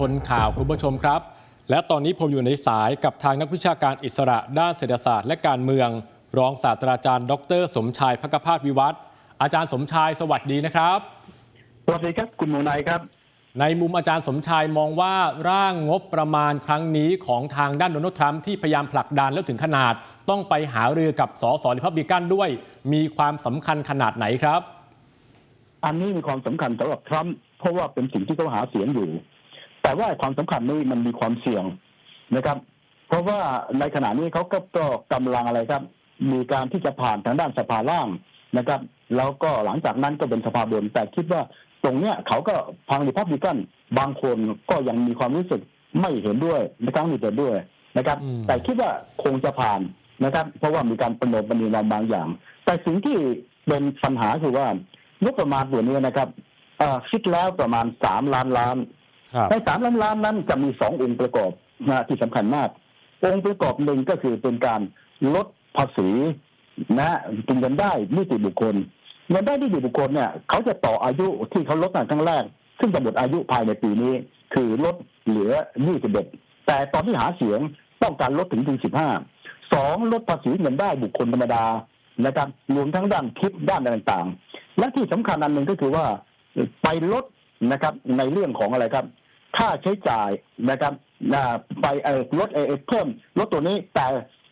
คนชนข่าวคุณผู้ชมครับ และตอนนี้ผมอยู่ในสายกับทางนักวิชาการอิสระด้านเศรษฐศาสตร์และการเมือง รองศาสตราจารย์ ดร สมชายพักพาสวิวัฒน์อาจารย์สมชายสวัสดีนะครับ สวัสดีครับคุณหมูนายครับ ในมุมอาจารย์สมชายมองว่าร่างงบประมาณครั้งนี้ของทางด้านโดนัลด์ทรัมป์ที่พยายามผลักดันแล้วถึงขนาด ต้องไปหาเรือกับสสริพับลิกันด้วย มีความสำคัญขนาดไหนครับ อันนี้มีความสำคัญสำหรับทรัมป์เพราะว่าเป็นสิ่งที่เขาหาเสียงอยู่ แต่ว่าความสำคัญนี้มันมีความเสี่ยงนะครับ เพราะว่าในขณะนี้เขาก็ก็กำลังอะไรครับ มีการที่จะผ่านทางด้านสภาล่างนะครับ แล้วก็หลังจากนั้นก็เป็นสภาบนแต่คิดว่าตรงเนี้ยเขาก็ทางริพับลิกันบางคนก็ยังมีความรู้สึกไม่เห็นด้วยไม่ทั้งมีเห็นด้วยนะครับอืมแต่คิดว่าคงจะผ่านนะครับ เพราะว่ามีการประโนมปณีนอมบางอย่าง แต่สิ่งที่เป็นปัญหาคือว่างบประมาณตัวนี้นะครับเอ่อคิดแล้วประมาณสามล้านล้านครับ ในสามล้านล้านนั้นจะมีสององค์ประกอบนะที่สำคัญมาก องค์ประกอบหนึ่งก็คือเป็นการลดภาษีนะเป็นเงินได้นิติบุคคลเงินได้นิติบุคคลเนี่ยเขาจะต่ออายุที่เขาลดตั้งครั้งแรก ซึ่งจะหมดอายุภายในปีนี้ คือลดเหลือ21แต่ตอนที่หาเสียงต้องการลดถึงถึง15สองลดภาษีเงินได้บุคคลธรรมดานะครับรวมทั้งด้านคิดด้านต่างๆ และที่สำคัญอันหนึ่งก็คือว่าไปลด นะครับ ในเรื่องของอะไรครับ ค่าใช้จ่ายนะครับอ่าไปเอ่อลดเอ่อเพิ่มลดตัวนี้แต่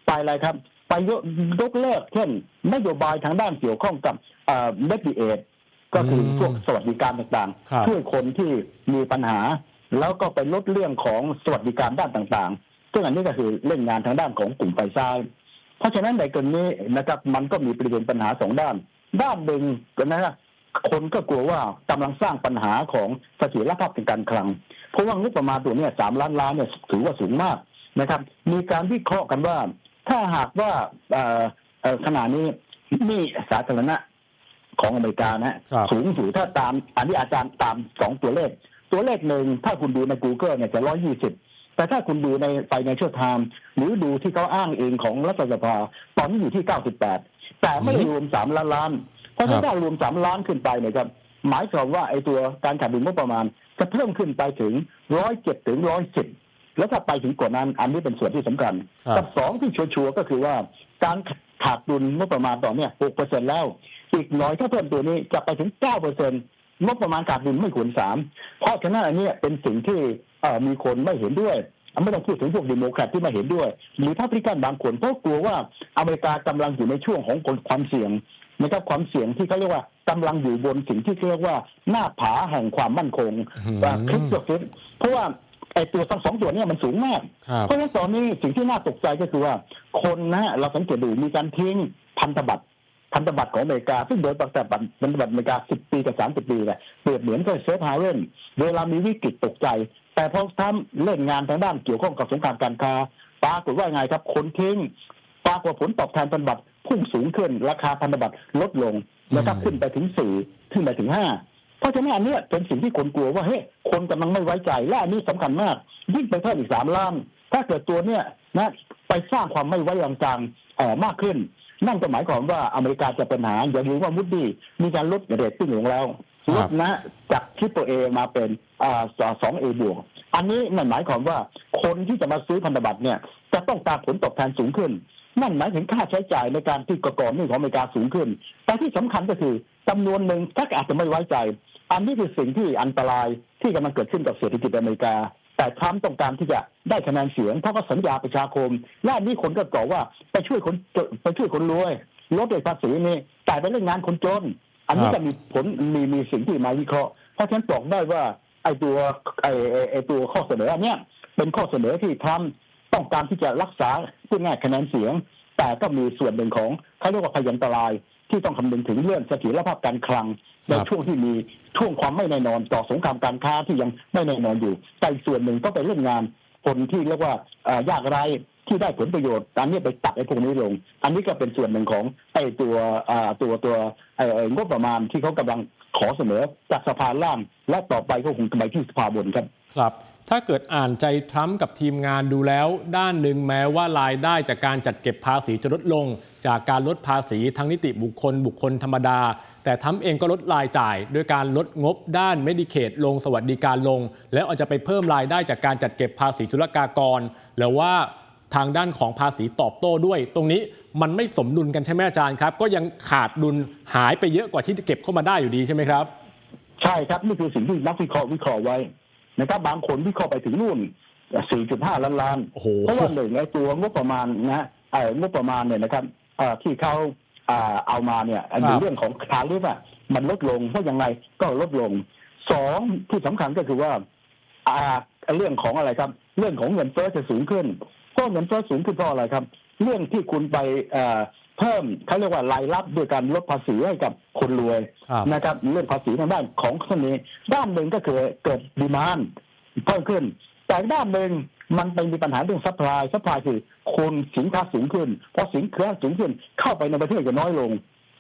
ไปอะไรครับ ไปยกยกเลิกเช่นนโยบายทางด้านเกี่ยวข้องกับเมดิเอทก็คือพวกสวัสดิการต่างครับๆช่วยคนที่มีปัญหา แล้วก็ไปลดเรื่องของสวัสดิการด้านต่างๆ ซึ่งอันนี้ก็คือเล่นงานทางด้านของกลุ่มไฟซ้าย เพราะฉะนั้นในกรณีนี้นะครับ มันก็มีประเด็นปัญหาสองด้าน ด้านหนึ่งก็นะค นก็กลัวว่ากำลังสร้างปัญหาของเสถียรภาพทางการคลัง เพราะว่างบประมาณตัวเนี้สามล้านล้านเนี่ยถือว่าสูงมากนะครับ มีการวิเคราะห์กันว่า ถ้าหากว่าเอ่อเอ่อขณะนี้หนี่สาธารณะของอเมริกานะฮะครับสูงอยู่ถ้าตามอันนี้อาจารย์ตามสองตัวเลข ตัวเลขหนึ่งถ้าคุณดูใน Google เนี่ยจะร้อยยี่สิบแต่ถ้าคุณดูในไฟในชั่วไทม์หรือดูที่เขาอ้างเองของรัฐสภาตอนนี้อยู่ที่เก้าสิบแปดแต่ไม่รวมสามล้านล้าน เพราะฉะนั้นถ้ารวมสามล้านขึ้นไปเนี่ยครับหมายความว่าไอ้ตัวการขาดดุลงบประมาณ จะเพิ่มขึ้นไปถึงร้อยเจ็ดถึงร้อยสิบแล้วถ้าไปถึงกว่านั้นอันนี้เป็นส่วนที่สำคัญครับกับสองที่ชัวร์ๆก็คือว่าการขาดดุลงบประมาณต่อเนี่ยหกเปอร์เซ็นแล้ว อีกหน้อยถ้าเพิ่มตัวนี้จะไปถึงเก้าเปอร์เซ็นงบประมาณขาดดุลไม่ควรสามเพราะฉะนั้นอันเนี้ยเป็นสิ่งที่เอ่อมีคนไม่เห็นด้วยไม่ต้องพูดถึงพวกดิโมแครตที่ไม่เห็นด้วย หรือพรรคริกันบางคนเพราะกลัวว่าอเมริกากำลังอยู่ในช่วงของความเสี่ยง นะครับความเสี่ยงที่เขาเรียกว่ากำลังอยู่บนสิ่งที่เรียกว่าหน้าผาแห่งความมั่นคงอืมว่าคริปโตฟิตเพราะว่าไอ้ตัวทั้งสองตัวเนี้มันสูงมากครับเพราะฉะนั้นตอนนี้สิ่งที่น่าตกใจก็คือว่า คนนะฮะเราสังเกตดูมีการทิ้งพันธบัตรพันธบัตรของอเมริกา ซึ่งโดยปกติพันธบัตรอเมริกา10ปีกับ30ปีเนี่ยเปรียบเหมือนกับเซฟฮาเรนเวลามีวิกฤตตกใจ แต่พอทำเล่นงานทางด้านเกี่ยวข้องกับสงครามการค้าปรากฏว่าไงครับคนทิ้งปรากฏผลตอบแทนพันธบัตร พุ่งสูงขึ้น ราคาพันธบัตรลดลงนะครับอืมขึ้นไปถึงสี่ขึ้นไปถึงห้าเพราะฉะนั้นอันเนี้ยเป็นสิ่งที่คนกลัวว่าเฮ้ยคนกำลังไม่ไว้ใจ และอันนี้สำคัญมาก ยิ่งไปเพิ่มอีกสามล้าน ถ้าเกิดตัวเนี้ยนะไปสร้างความไม่ไว้วางใจเอ่อมากขึ้น นั่นก็หมายความว่าอเมริกาจะเป็นปัญหาอย่าลืมว่ามุดดี้มีการลดเรตติ้งลงแล้วครับลดนะจากทิปเอมาเป็นอ่าสองเอบวกอันนี้นั่นหมายความว่าคนที่จะมาซื้อพันธบัตรเนี่ย จะต้องการผลตอบแทนสูงขึ้น นั่นหมายถึงค่าใช้จ่ายในการที่กก่อนหนี้ของอเมริกาสูงขึ้น แต่ที่สำคัญก็คือจำนวนหนึ่งถ้าอาจจะไม่ไว้ใจ อันนี้คือสิ่งที่อันตรายที่กำลังเกิดขึ้นกับเศรษฐกิจอเมริกา แต่ทรัมป์ต้องการที่จะได้คะแนนเสียงเพราะว่าสัญญาประชาคม และอันนี้คนก็กล่าวว่าไปช่วยคนจนไปช่วยคนรวยลดภาษีนี่แต่ไปเล่นงงานคนจน อันนี้จะมีผลมีมีสิ่งที่มาวิเคราะห์เพราะฉะนั้นบอกได้ว่าไอ้ตัวไอ้ไอ้ไอ้ตัวข้อเสนออันเนี้ยเป็นข้อเสนอที่ทรัมป์ ต้องการที่จะรักษาพูดง่ายคะแนนเสียง แต่ก็มีส่วนหนึ่งของเขาเรียกว่าพยันตราย ที่ต้องคำนึงถึงเรื่องเสถียรภาพการคลัง ในครับช่วงที่มีช่วงความไม่แน่นอนต่อสงครามการค้าที่ยังไม่แน่นอนอยู่แต่อีกส่วนหนึ่งก็ไปเล่นงานคนที่เรียกว่าเอ่อยากไร้ที่ได้ผลประโยชน์อันนี้ไปตัดไอ้พวกนี้ลง อันนี้ก็เป็นส่วนหนึ่งของไอ้ตัวอ่าตัวตัวไอ้ไอ้งบประมาณที่เขากำลังขอเสนอจากสภาล่างและต่อไปก็คงจะไปที่สภาบนครับ ครับ ถ้าเกิดอ่านใจทรัมป์กับทีมงานดูแล้ว ด้านหนึ่งแม้ว่ารายได้จากการจัดเก็บภาษีจะลดลง จากการลดภาษีทั้งนิติบุคคลบุคคลธรรมดา แต่ทรัมเองก็ลดรายจ่ายด้วยการลดงบด้านเมดิเคดลงสวัสดิการลง แล้วอาจจะไปเพิ่มรายได้จากการจัดเก็บภาษีศุลกากร หรือว่าทางด้านของภาษีตอบโต้ด้วย ตรงนี้มันไม่สมดุลกันใช่ไหมอาจารย์ครับ ก็ยังขาดดุลหายไปเยอะกว่าที่เก็บเข้ามาได้อยู่ดีใช่ไหมครับ ใช่ครับนี่คือสิ่งที่นักวิเคราะห์วิเคราะห์ไว้ นะครับ บางคนวิเคราะห์ไปถึงนู่น 4.5 ล้านล้านโอ้โหเพราะว่าหนึ่งไอ้ตัวงบประมาณนะเอ่องบประมาณเนี่ยนะครับเอ่อที่เขาอ่าเอามาเนี่ยอันนี้เรื่องของคาริฟอะมันลดลงเพราะยังไงก็ลดลงสองที่สำคัญก็คือว่าอ่าเรื่องของอะไรครับ เรื่องของเงินเฟ้อจะสูงขึ้นเพราะเงินเฟ้อสูงขึ้นเพราะอะไรครับ เรื่องที่คุณไป เอ่อเพิ่มเขาเรียกว่ารายรับด้วยการลดภาษีให้กับคนรวยครับ นะครับเรื่องภาษีทางด้านของคนนี้ด้านหนึ่งก็คือเกิดดีมานเพิ่มขึ้น แต่ด้านหนึ่งมันไปมีปัญหาเรื่องซัพพลายซัพพลายคือคนสินค้าสูงขึ้นพอสินค้าสูงขึ้นเข้าไปในประเทศจะน้อยลง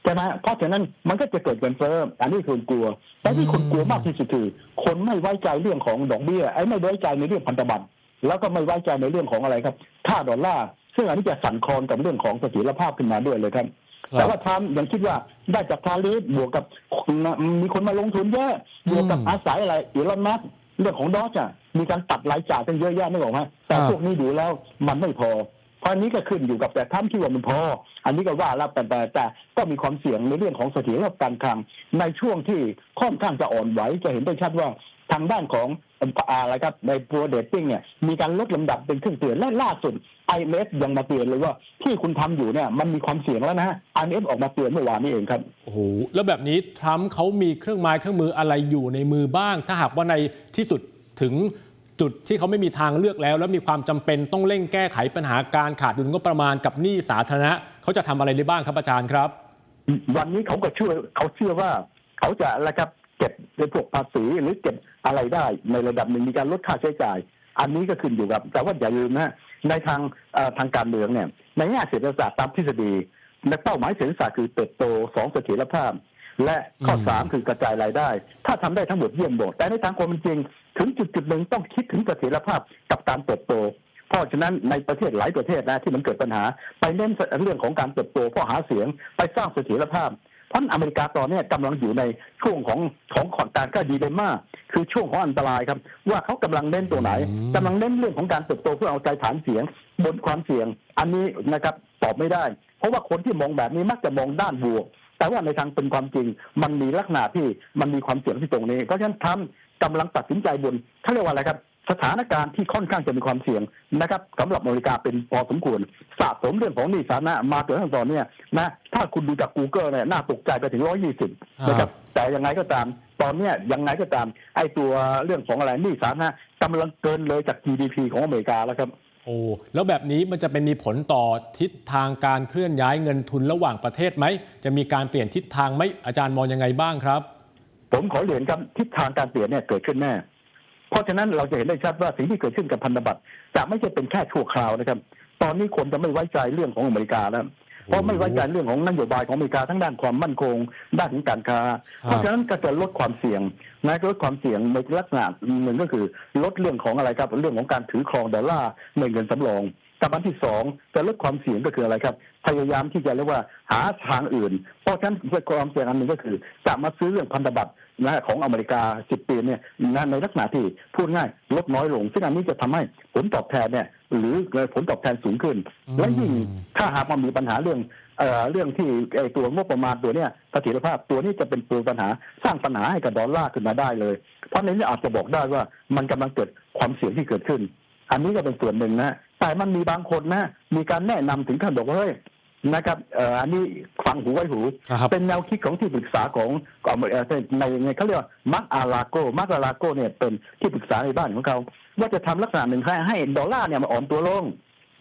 ใช่ไหมเพราะฉะนั้นมันก็จะเกิดเงินเฟ้ออันนี้คนกลัว แต่ที่คนกลัวมากที่สุดคือ คนไม่ไว้ใจเรื่องของดอกเบี้ยไอ้ไม่ไว้ใจในเรื่องพันธบัตรแล้วก็ไม่ไว้ใจในเรื่องของอะไรครับค่าดอลลาร์ ซึ่งอันนี้จะสั่นคลอนกับเรื่องของเสถียรภาพขึ้นมาด้วยเลยครับแต่ว่าทรัมป์ยังคิดว่าได้จากทาริฟบวกกับมีคนมาลงทุนเยอะบวกกับอืมอาศัยอะไรอีลอนมัสก์เรื่องของดอจอะมีการตัดรายจ่ายกันเยอะแยะไม่บอกไหมแต่ครับพวกนี้ดูแล้วมันไม่พอ เพราะอันนี้ก็ขึ้นอยู่กับแต่ทรัมป์คิดว่ามันพอ อันนี้ก็ว่าแล้วแต่แต่แต่ก็มีความเสี่ยงในเรื่องของเสถียรภาพการคลังในช่วงที่ค่อนข้างจะอ่อนไหวจะเห็นได้ชัดว่าทางด้านของ อะไรครับในตัวเดตติ้งเนี่ยมีการลดลำดับเป็นครึ่งเตือนและล่าสุด IMF ยังมาเตือนเลยว่าที่คุณทำอยู่เนี่ยมันมีความเสี่ยงแล้วนะ IMF ออกมาเตือนเมื่อวานนี้เองครับโอ้โหแล้วแบบนี้ทรัมป์เขามีเครื่องไม้เครื่องมืออะไรอยู่ในมือบ้าง ถ้าหากว่าในที่สุดถึงจุดที่เขาไม่มีทางเลือกแล้ว แล้วมีความจำเป็นต้องเร่งแก้ไขปัญหาการขาดดุลงบประมาณกับหนี้สาธารณะเขาจะทำอะไรได้บ้างครับอาจารย์ครับ วันนี้เขาก็เชื่อเขาเชื่อว่าเขาจะอะไรครับ เก็บในพวกภาษีหรือเก็บอะไรได้ในระดับหนึ่งมีการลดค่าใช้จ่าย อันนี้ก็ขึ้นอยู่กับ แต่ว่าอย่าลืมนะในทางเอ่อทางการเมืองเนี่ยในแง่เศรษฐศาสตร์ตามทฤษฎีในเป้าหมายเศรษฐศาสตร์คือเติบโตสองเสถียรภาพ และข้ออืมสามคือกระจายรายได้ ถ้าทำได้ทั้งหมดเยี่ยมหมดแต่ในทางความเป็นจริง ถึงจุดจุดๆหนึ่งต้องคิดถึงเสถียรภาพกับการเติบโตเพราะฉะนั้นในประเทศหลายประเทศนะที่มันเกิดปัญหา ไปเน้นเรื่องของการเติบโตเพราะหาเสียงไปสร้างเสถียรภาพ เพราะอเมริกาตอนนี้กำลังอยู่ในช่วงของของขอนการก็ดีเลยมากคือช่วงของอันตรายครับ ว่าเขากำลังเน้นตัวไหนอืมกำลังเน้นเรื่องของการเติบโตเพื่อเอาใจฐานเสียง บนความเสี่ยง อันนี้นะครับตอบไม่ได้ เพราะว่าคนที่มองแบบนี้มักจะมองด้านบวก แต่ว่าในทางเป็นความจริง มันมีลักษณะที่มันมีความเสี่ยงที่ตรงนี้เพราะฉะนั้นทรัมป์กำลังตัดสินใจบนเขาเรียกว่าอะไรครับ สถานการณ์ที่ค่อนข้างจะมีความเสี่ยงนะครับสำหรับอเมริกาเป็นพอสมควรสะสมเรื่องของหนี้สาธารณะมาจนถึงตอนเนี้ยนะถ้าคุณดูจาก Google เนี่ยน่าตกใจไปถึง120นะครับแต่ยังไงก็ตามตอนเนี้ยยังไงก็ตาม ไอ้ตัวเรื่องของอะไรหนี้สาธารณะกำลังเกินเลยจาก GDP ของอเมริกาแล้วครับโอ้แล้วแบบนี้มันจะเป็นมีผลต่อทิศทางการเคลื่อนย้ายเงินทุนระหว่างประเทศไหม จะมีการเปลี่ยนทิศทางไหมอาจารย์มองยังไงบ้างครับ ผมขอเรียนครับทิศทางการเปลี่ยนเนี่ยเกิดขึ้นแน่ เพราะฉะนั้นเราจะเห็นได้ชัดว่าสิ่งที่เกิดขึ้นกับพันธบัตรจะไม่ใช่เป็นแค่ชั่วคราวนะครับ ตอนนี้คนจะไม่ไว้ใจเรื่องของอเมริกาแล้วเพราะไม่ไว้ใจเรื่องของนโยบายของอเมริกาทั้งด้านความมั่นคง ด้านของการค้า เพราะฉะนั้นก็จะลดความเสี่ยงนะลดความเสี่ยงในลักษณะหนึ่งก็คือลดเรื่องของอะไรครับเรื่องของการถือครองดอลลาร์ในเงินสำรองกับอันที่สองจะลดความเสี่ยงก็คืออะไรครับ พยายามที่จะเรียกว่าหาทางอื่น เพราะฉะนั้นความเสี่ยงอันหนึ่งก็คือจะมาซื้อเรื่องพันธบัตร นะของอเมริกา 10 ปีเนี่ยนะในลักษณะที่พูดง่ายลดน้อยลง ซึ่งอันนี้จะทำให้ผลตอบแทนเนี่ยหรือผลตอบแทนสูงขึ้นอืมและยิ่งถ้าหากมันมีปัญหาเรื่องเอ่อเรื่องที่ไอ้ตัวงบประมาณตัวเนี้ยเสถียรภาพตัวนี้จะเป็นตัวปัญหาสร้างปัญหาให้กับดอลลาร์ขึ้นมาได้เลย เพราะในนี้อาจจะบอกได้ว่ามันกำลังเกิดความเสี่ยงที่เกิดขึ้น อันนี้ก็เป็นส่วนหนึ่งนะแต่มันมีบางคนนะมีการแนะนำถึงขั้นบอกว่าเฮ้ย นะครับเอ่ออันนี้ฟังหูไว้หู ครับ เป็นแนวคิดของที่ปรึกษาของของเอ่อในในเขาเรียกว่ามักอาลาโกมักอาลาโกเนี่ยเป็นที่ปรึกษาในบ้านของเขาว่าจะทำลักษณะหนึ่งให้ให้ดอลลาร์เนี่ยมันอ่อนตัวลง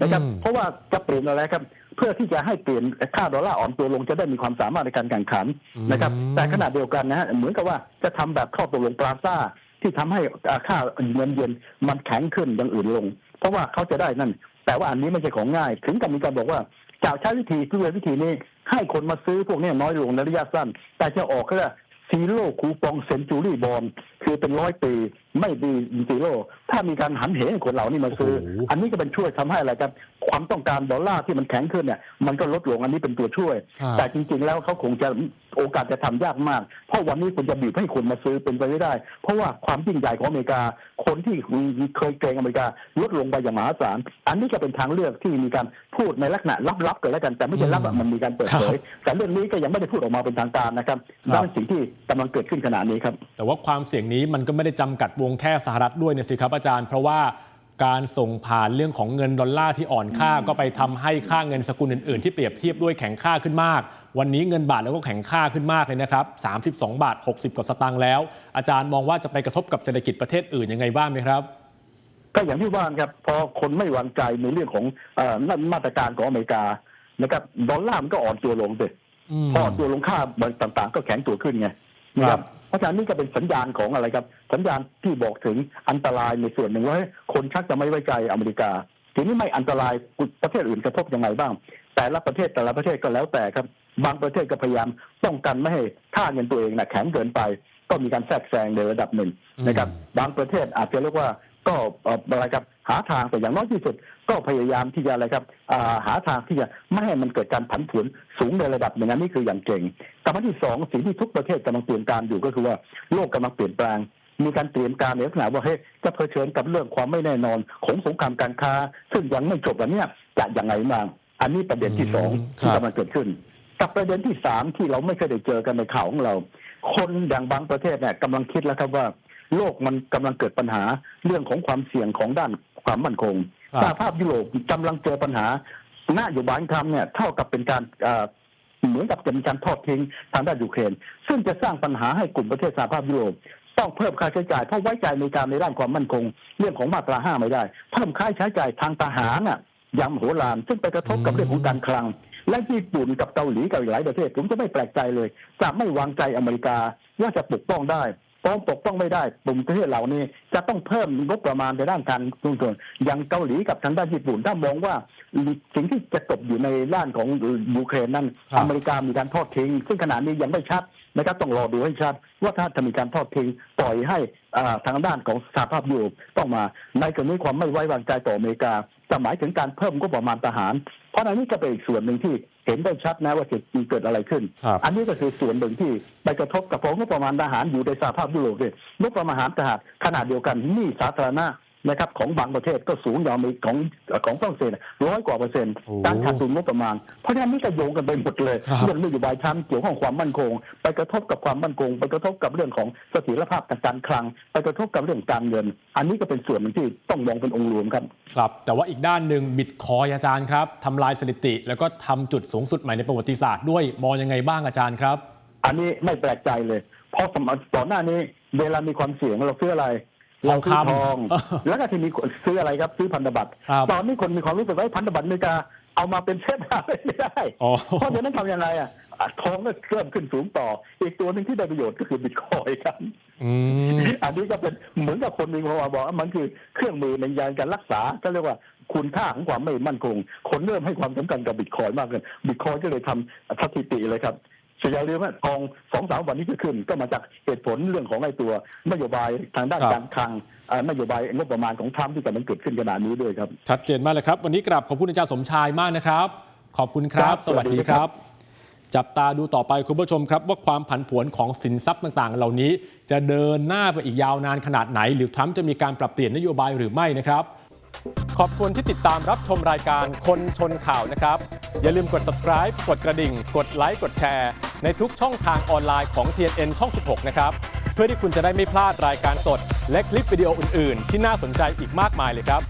นะครับ อืม เพราะว่าจะเปลี่ยนอะไรครับ เพื่อที่จะให้เปลี่ยนค่าดอลลาร์อ่อนตัวลงจะได้มีความสามารถในการแข่งขันนะครับ อืม แต่ขณะเดียวกันนะฮะเหมือนกับว่าจะทำแบบข้อตกลงปลาซ่า ที่ทำให้อ่าค่าเงินเยนมันแข็งขึ้นอย่างอื่นลง เพราะว่าเขาจะได้นั่น แต่ว่าอันนี้ไม่ใช่ของง่าย ถึงกับมีการบอกว่า จะใช้วิธีเพื่อวิธีนี้ ให้คนมาซื้อพวกนี้น้อยลงในระยะสั้น แต่จะออกก็ซีโร่คูปองเซนจูรี่บอลคือเป็นร้อยปี ไม่ดีซีโร่ถ้ามีการหันเหให้คนเหล่านี้มาซื้อโอ้โหอันนี้ก็เป็นช่วยทำให้อะไรครับ ความต้องการดอลลาร์ที่มันแข็งขึ้นเนี่ยมันก็ลดลงอันนี้เป็นตัวช่วยครับแต่จริง ๆ แล้วเขาคงจะ โอกาสจะทำยากมาก เพราะวันนี้คุณจะบีบให้คนมาซื้อเป็นไปไม่ได้ เพราะว่าความยิ่งใหญ่ของอเมริกา คนที่เคยเกรงอเมริกาลดลงไปอย่างมหาศาล อันนี้ก็เป็นทางเลือกที่มีการพูดในลักษณะลับๆกันแล้วกัน แต่ไม่ใช่ลับอะมันมีการเปิดเผย แต่เรื่องนี้ก็ยังไม่ได้พูดออกมาเป็นทางการนะครับครับนั่นเป็นสิ่งที่กำลังเกิดขึ้นขณะนี้ครับ แต่ว่าความเสี่ยงนี้มันก็ไม่ได้จำกัดวงแค่สหรัฐด้วยเนี่ยสิครับอาจารย์ เพราะว่า การส่งผ่านเรื่องของเงินดอลลาร์ที่อ่อนค่าก็ไปทำให้ค่าเงินสกุลอื่นๆ ที่เปรียบเทียบด้วยแข็งค่าขึ้นมาก วันนี้เงินบาทแล้วก็แข็งค่าขึ้นมากเลยนะครับ 32 บาท 60 กว่าสตางค์แล้ว อาจารย์มองว่าจะไปกระทบกับเศรษฐกิจประเทศอื่นยังไงบ้างไหมครับก็อย่างที่ว่าครับพอคนไม่วางใจในเรื่องของเอ่อมาตรการของอเมริกานะครับดอลลาร์มันก็อ่อนตัวลงสิอืมพออ่อนตัวลงค่าต่างๆ ก็แข็งตัวขึ้นไงนะคครัรับบเพ ราะฉะนั้นนี่ก็เป็นสัญญาณของอะไรครับ สัญญาณที่บอกถึงอันตรายในส่วนหนึ่งว่าเฮ้ยคนชักจะไม่ไว้ใจอเมริกา ทีนี้ไม่อันตรายประเทศอื่นกระทบยังไงบ้าง แต่ละประเทศแต่ละประเทศก็แล้วแต่ครับ บางประเทศก็พยายามป้องกันไม่ให้ค่าเงินตัวเองนะแข็งเกินไป ก็มีการแทรกแซงในระดับหนึ่งนะครับ บางประเทศอาจจะเรียกว่าก็เอ่ออะไรครับ หาทางแต่อย่างน้อยที่สุด ก็พยายามที่จะอะไรครับอ่าหาทางที่จะไม่ให้มันเกิดการผันผวนสูงในระดับหนึ่งอันนี้คืออย่างเก่งแต่อันที่สองสิ่งที่ทุกประเทศกำลังเตรียมการอยู่ก็คือว่าโลกกำลังเปลี่ยนแปลงมีการเตรียมการในลักษณะว่าเฮ้ยจะเผชิญกับเรื่องความไม่แน่นอนของสงครามการค้า ซึ่งยังไม่จบอันเนี้ยจะยังไงบ้างอันนี้ประเด็นที่สองอืมที่ครับกำลังเกิดขึ้น กับประเด็นที่สามที่เราไม่เคยได้เจอกันในข่าวของเรา คนอย่างบางประเทศเนี่ยกำลังคิดแล้วครับว่า โลกมันกำลังเกิดปัญหาเรื่องของความเสี่ยงของด้าน ความมั่นคงครับ สหภาพยุโรปกำลังเจอปัญหานโยบายทำเนี่ยเท่ากับเป็นการเอ่อเหมือนกับจะมีการทอดทิ้งทางด้านยูเครน ซึ่งจะสร้างปัญหาให้กลุ่มประเทศสหภาพยุโรปต้องเพิ่มค่าใช้จ่ายเพราะไว้ใจในการในด้านความมั่นคง เรื่องของมาตราห้าไม่ได้ เพิ่มค่าใช้จ่ายทางทหารน่ะยังโหฬารซึ่งไปกระทบกับเรื่องของการคลัง และญี่ปุ่นกับเกาหลีกับอีกหลายประเทศผมจะไม่แปลกใจเลย จะไม่วางใจอเมริกาว่าจะปกป้องได้ ป้องปกป้องไม่ได้กลุ่มประเทศเหล่านี้ จะต้องเพิ่มงบประมาณในด้านการลงทุนอย่างเกาหลีกับทางด้านญี่ปุ่น ถ้ามองว่าสิ่งที่จะตกอยู่ในด้านของยูเครนนั้นครับอเมริกามีการทอดทิ้ง ซึ่งขณะนี้ยังไม่ชัดนะครับต้องรอดูให้ชัดว่าถ้าจะมีการทอดทิ้งปล่อยให้อ่าทางด้านของสหภาพยุโรปต้องมาในกรณีความไม่ไว้วางใจต่ออเมริกาจะหมายถึงการเพิ่มงบประมาณทหาร เพราะอันนี้ก็เป็นอีกส่วนหนึ่งที่ เห็นได้ชัดนะว่าจะเกิดอะไรขึ้น ครับอันนี้ก็คือส่วนหนึ่งที่ไปกระทบกับงบประมาณทหารอยู่ในสหภาพยุโรปเลยงบประมาณทหารขนาดเดียวกันหนี้สาธารณะ นะครับของบางประเทศก็สูงอย่างอเมริกของของฝรั่งเศสร้อยกว่าเปอร์เซ็นต์โอ้การขาดดุลงบประมาณ เพราะฉะนั้นนี่ก็โยงกันไปหมดเลยครับเรื่องนโยบายทรัมป์เกี่ยวข้องความมั่นคง ไปกระทบกับความมั่นคง ไปกระทบกับเรื่องของเสถียรภาพทางการคลัง ไปกระทบกับเรื่องการเงิน อันนี้ก็เป็นส่วนหนึ่งที่ต้องมองเป็นองค์รวมครับครับ แต่ว่าอีกด้านหนึ่งบิตคอยอาจารย์ครับทำลายสถิติ แล้วก็ทำจุดสูงสุดใหม่ในประวัติศาสตร์ด้วยมองยังไงบ้างอาจารย์ครับ อันนี้ไม่แปลกใจเลย เพราะสมัยก่อนหน้านี้เวลามีความเสี่ยงเราซื้ออะไรทองคำ เราซื้อทอง แล้วก็ที่มีคนซื้ออะไรครับซื้อพันธบัตรครับตอนนี้คนมีความรู้สึกว่าพันธบัตรอเมริกาเอามาเป็นเส้นอะไรไม่ได้อ๋อเพราะฉะนั้นทำยังไงอะอะทองก็เพิ่มขึ้นสูงต่อ อีกตัวหนึ่งที่ได้ประโยชน์ก็คือบิตคอยน์ครับอืมอันนี้ก็เป็นเหมือนกับคนมีความบอกว่ามันคือเครื่องมือในการรักษาก็เรียกว่าคุณค่าของความไม่มั่นคง คนเริ่มให้ความสำคัญกับบิตคอยน์มากขึ้นบิตคอยน์ก็เลยทำสถิติเลยครับ อย่าลืมว่าทองสองสามวันนี้ก็ขึ้น ก็มาจากเหตุผลเรื่องของไอ้ตัวนโยบายทางด้านครับการคลังอ่านโยบายงบประมาณของทรัมป์ที่กำลังเกิดขึ้นขณะนี้ด้วยครับ ชัดเจนมากเลยครับ วันนี้กราบขอบคุณอาจารย์สมชายมากนะครับ ขอบคุณครัครับบสวัสดีสวัสดีคครัรับบจับตาดูต่อไปคุณผู้ชมครับ ว่าความผันผวนของสินทรัพย์ต่างๆ เหล่านี้ จะเดินหน้าไปอีกยาวนานขนาดไหน หรือทรัมป์จะมีการปรับเปลี่ยนนโยบายหรือไม่นะครับขอบคุณที่ติดตามรับชมรายการคนชนข่าวนะครับ อย่าลืมกด subscribe กดกระดิ่ง กดไลค์ กดแชร์ ในทุกช่องทางออนไลน์ของ TNN ช่อง 16 นะครับ เพื่อที่คุณจะได้ไม่พลาดรายการสด และคลิปวิดีโออื่น ๆ ที่น่าสนใจอีกมากมายเลยครับ